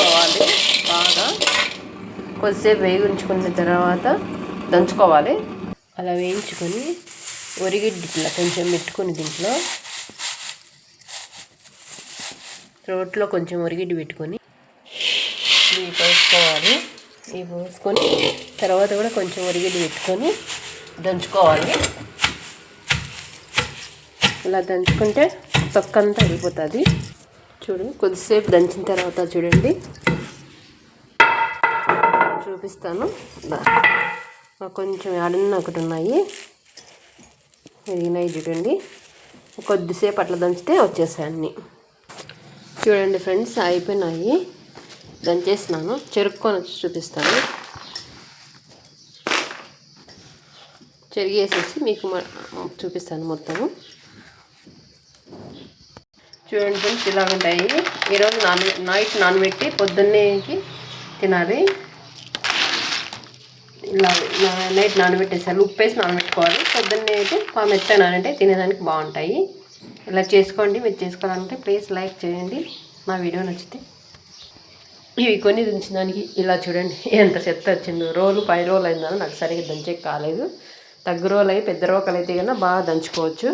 వేయించుకోవాలి బాగా కొద్దిసేపు వేయించుకున్న తర్వాత దంచుకోవాలి. అలా వేయించుకొని ఒరిగిడ్డి ఇట్లా కొంచెం పెట్టుకొని దీంట్లో. రోట్లో కొంచెం ఒరిగిడ్డి పెట్టుకొని ఇవి పోసుకోవాలి. ఇవి పోసుకొని తర్వాత కూడా కొంచెం ఒరిగిడ్డి పెట్టుకొని దంచుకోవాలి. ఇలా దంచుకుంటే తొక్కంతా అయిపోతుంది. చూడండి కొద్దిసేపు దంచిన తర్వాత చూడండి. చూపిస్తాను. కొంచెం అడన్న ఒకటి ఉన్నాయి. ఎదిగినాయి చూడండి. కొద్దిసేపు అట్లా దంచితే వచ్చేసాయన్ని చూడండి ఫ్రెండ్స్ అయిపోయినాయి. దంచేసినాను. చెరుక్కొని వచ్చి చూపిస్తాను. చెరిగేసేసి మీకు చూపిస్తాను మొత్తము. చూడండి ఫ్రెండ్స్ ఇలా ఉంటాయి. ఈరోజు నాన్ నైట్ నానబెట్టి పొద్దున్నేకి తినాలి. ఇలా నైట్ నానబెట్టేసారి ఉప్పు వేసి నానబెట్టుకోవాలి. పొద్దున్నే అయితే బాగా మెత్తనానంటే తినేదానికి బాగుంటాయి. ఇలా చేసుకోండి. మీరు చేసుకోవాలంటే ప్లీజ్ లైక్ చేయండి. మా వీడియో నచ్చితే. ఇవి కొన్ని దించడానికి ఇలా చూడండి. ఎంత చెత్త వచ్చిందో. రోలు పై రోలు అయిందని నాకు సరిగ్గా దంచే కాలేదు. తగ్గు రోలు అయి పెద్ద రోకలు అయితే కన్నా బాగా దంచుకోవచ్చు.